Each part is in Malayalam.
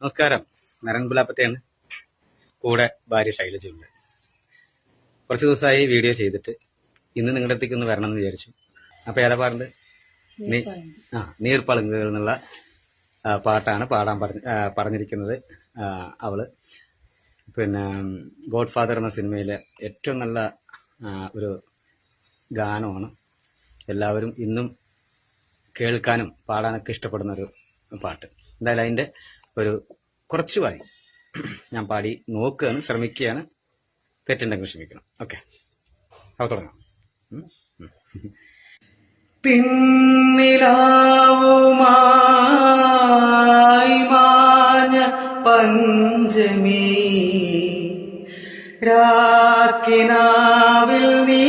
നമസ്കാരം. നരൻപുലാപ്പറ്റയാണ് കൂടെ ഭാര്യ ശൈലജയുണ്ട്. കുറച്ച് ദിവസമായി വീഡിയോ ചെയ്തിട്ട് ഇന്ന് നിങ്ങളുടെ അടുത്തേക്ക് ഒന്ന് വരണം എന്ന് വിചാരിച്ചു. അപ്പൊ ഏതാ പാടുന്നത്? ആ നീർപ്പളുങ്കുകൾ എന്നുള്ള പാട്ടാണ് പാടാൻ പറഞ്ഞ പറഞ്ഞിരിക്കുന്നത്. അവൾ. പിന്നെ ഗോഡ് ഫാദർ എന്ന സിനിമയിലെ ഏറ്റവും നല്ല ഒരു ഗാനമാണ്. എല്ലാവരും ഇന്നും കേൾക്കാനും പാടാനൊക്കെ ഇഷ്ടപ്പെടുന്ന ഒരു പാട്ട്. എന്തായാലും അതിന്റെ ഒരു കുറച്ച് വായി ഞാൻ പാടി നോക്കുകയാണ് ശ്രമിക്കുകയാണ്. തെറ്റുണ്ടെങ്കിൽ ക്ഷമിക്കണം. ഓക്കെ അപ്പോൾ തുടങ്ങാം. പിന്നിലാവുമാഞ്ഞ മാഞ്ഞ പഞ്ചമി രാക്കിനാവിൽ നീ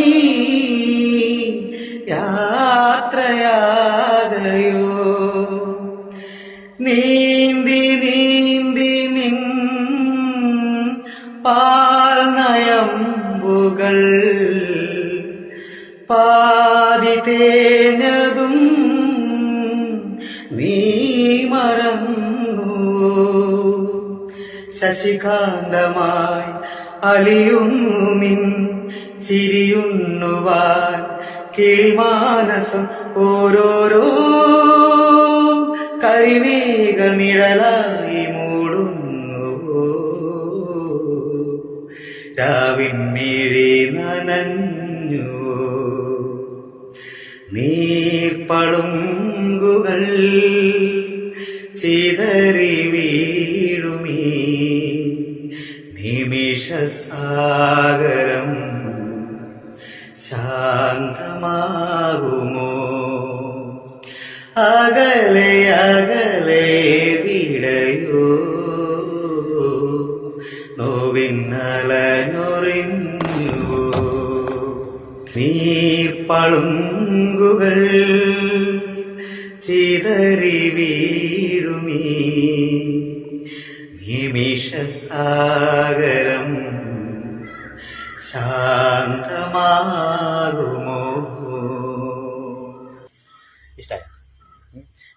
യാത്രയാകയോ നീന്തി തേഞ്ഞതും നീ മറന്നു. ശശികാന്തമായി അലിയുന്നു നിൻ ചിരിയുണ്ണുവാൻ കിളിമാനസം ഓരോരോ കരിമേഘ നിഴലായി മൂടുന്നു. രാവിൻ രാവിൻമിഴി നനഞ്ഞു. നീർപ്പളുങ്കുകൾ ചിതറി വീഴുമീ. നിമിഷസാഗരം ശാന്തമാകുമോ? അകലെ അകലെ വിടയോ? നോവിന്നലഞ്ഞൊറിഞ്ഞു നീർപ്പളുങ്കുകൾ ചിതറി വീഴുമീ. നിമിഷസാഗരം ശാന്തമാകുമോ? ഇഷ്ടമായ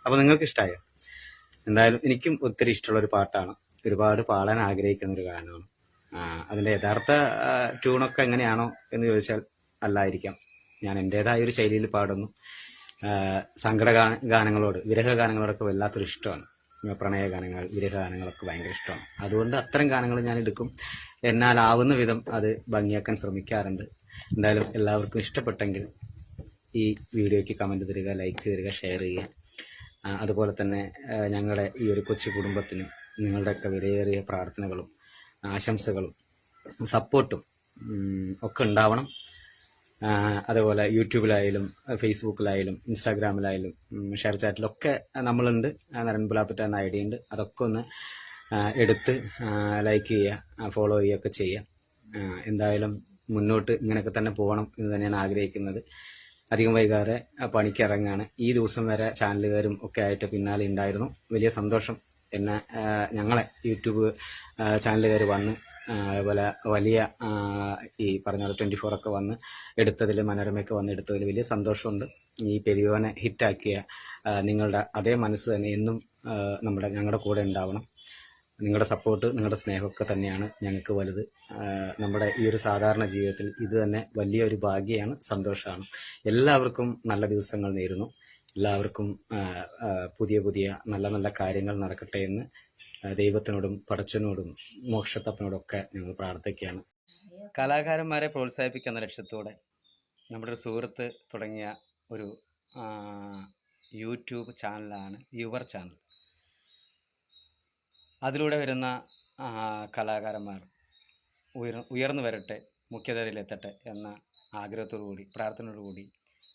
അപ്പൊ നിങ്ങൾക്ക് ഇഷ്ടായോ? എന്തായാലും എനിക്കും ഒത്തിരി ഇഷ്ടമുള്ള ഒരു പാട്ടാണ്. ഒരുപാട് പാടാൻ ആഗ്രഹിക്കുന്ന ഒരു ഗാനമാണ് അതിന്റെ യഥാർത്ഥ ട്യൂണൊക്കെ എങ്ങനെയാണോ എന്ന് ചോദിച്ചാൽ അല്ലായിരിക്കാം ഞാൻ എന്റെതായ ഒരു ശൈലിയിൽ പാടുന്നു. സങ്കട ഗാന- ഗാനങ്ങളോട് വിരഹ ഗാനങ്ങളോടൊക്കെ വല്ലാത്തൊരു ഇഷ്ടമാണ്. പ്രണയ ഗാനങ്ങൾ വിരഹ ഗാനങ്ങളൊക്കെ ഭയങ്കര ഇഷ്ടമാണ്. അതുകൊണ്ട് അത്തരം ഗാനങ്ങൾ ഞാൻ എടുക്കും എന്നാൽ ആവുന്ന വിധം അത് ഭംഗിയാക്കാൻ ശ്രമിക്കാറുണ്ട്. എന്തായാലും എല്ലാവർക്കും ഇഷ്ടപ്പെട്ടെങ്കിൽ ഈ വീഡിയോയ്ക്ക് കമന്റ് തരിക ലൈക്ക് തരിക ഷെയർ ചെയ്യുക. അതുപോലെ തന്നെ ഞങ്ങളുടെ ഈ ഒരു കൊച്ചു കുടുംബത്തിനും നിങ്ങളുടെയൊക്കെ വിലയേറിയ പ്രാർത്ഥനകളും ആശംസകളും സപ്പോർട്ടും ഒക്കെ ഉണ്ടാവണം. അതുപോലെ യൂട്യൂബിലായാലും ഫേസ്ബുക്കിലായാലും ഇൻസ്റ്റാഗ്രാമിലായാലും ഷെയർ ചാറ്റിലൊക്കെ നമ്മളുണ്ട്. നരൻ പുലാപ്പറ്റ എന്ന ഐ ഡി ഉണ്ട്. അതൊക്കെ ഒന്ന് എടുത്ത് ലൈക്ക് ചെയ്യുക ഫോളോ ചെയ്യുകയൊക്കെ ചെയ്യുക. എന്തായാലും മുന്നോട്ട് ഇങ്ങനെയൊക്കെ തന്നെ പോകണം എന്ന് തന്നെയാണ് ആഗ്രഹിക്കുന്നത്. അധികം വൈകാതെ പണിക്കിറങ്ങാണ് പണിക്ക് ഈ ദിവസം വരെ ചാനലുകാരും ഒക്കെ ആയിട്ട് പിന്നാലെ ഉണ്ടായിരുന്നു. വലിയ സന്തോഷം എന്നെ ഞങ്ങളെ യൂട്യൂബ് ചാനലുകാർ വന്ന് അതുപോലെ വലിയ ഈ പറഞ്ഞ പോലെ ട്വന്റി ഫോർ ഒക്കെ വന്ന് എടുത്തതിൽ മനോരമയൊക്കെ വന്ന് എടുത്തതിൽ വലിയ സന്തോഷമുണ്ട്. ഈ പെരിയോനെ ഹിറ്റാക്കിയ നിങ്ങളുടെ അതേ മനസ്സ് തന്നെ എന്നും നമ്മുടെ ഞങ്ങളുടെ കൂടെ ഉണ്ടാവണം. നിങ്ങളുടെ സപ്പോർട്ട് നിങ്ങളുടെ സ്നേഹമൊക്കെ തന്നെയാണ് ഞങ്ങൾക്ക് വലുത്. നമ്മുടെ ഈ ഒരു സാധാരണ ജീവിതത്തിൽ ഇത് തന്നെ വലിയൊരു ഭാഗ്യമാണ് സന്തോഷമാണ്. എല്ലാവർക്കും നല്ല ദിവസങ്ങൾ നേരുന്നു. എല്ലാവർക്കും പുതിയ പുതിയ നല്ല നല്ല കാര്യങ്ങൾ നടക്കട്ടെ എന്ന് ദൈവത്തിനോടും പടച്ചനോടും മോക്ഷത്തപ്പനോടും ഒക്കെ ഞങ്ങൾ പ്രാർത്ഥിക്കുകയാണ്. കലാകാരന്മാരെ പ്രോത്സാഹിപ്പിക്കുന്ന ലക്ഷ്യത്തോടെ നമ്മുടെ ഒരു സുഹൃത്ത് തുടങ്ങിയ ഒരു യൂട്യൂബ് ചാനലാണ് യുവർ ചാനൽ. അതിലൂടെ വരുന്ന കലാകാരന്മാർ ഉയർ ഉയർന്നു വരട്ടെ മുഖ്യധാരയിലെത്തട്ടെ എന്ന ആഗ്രഹത്തോടു കൂടി പ്രാർത്ഥനയോടു കൂടി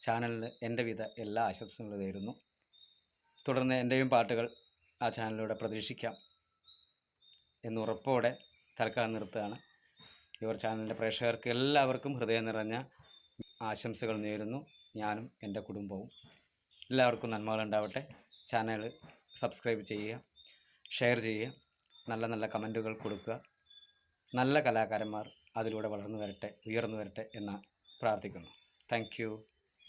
ചാനലിന് എന്റെ വിധ എല്ലാ ആശംസകളും തരുന്നു തുടർന്ന് എന്റെയും പാട്ടുകൾ ആ ചാനലിലൂടെ പ്രതീക്ഷിക്കാം. എന്ന് ഉറപ്പോടെ തൽക്കാലം നിർത്തുകയാണ്. ഇവർ ചാനലിന്റെ പ്രേക്ഷകർക്ക് എല്ലാവർക്കും ഹൃദയം നിറഞ്ഞ ആശംസകൾ നേരുന്നു. ഞാനും എന്റെ കുടുംബവും എല്ലാവർക്കും നന്മകളുണ്ടാവട്ടെ ചാനൽ സബ്സ്ക്രൈബ് ചെയ്യുക ഷെയർ ചെയ്യുക നല്ല നല്ല കമന്റുകൾ കൊടുക്കുക. നല്ല കലാകാരന്മാർ അതിലൂടെ വളർന്നു വരട്ടെ ഉയർന്നു വരട്ടെ എന്ന് പ്രാർത്ഥിക്കുന്നു. താങ്ക്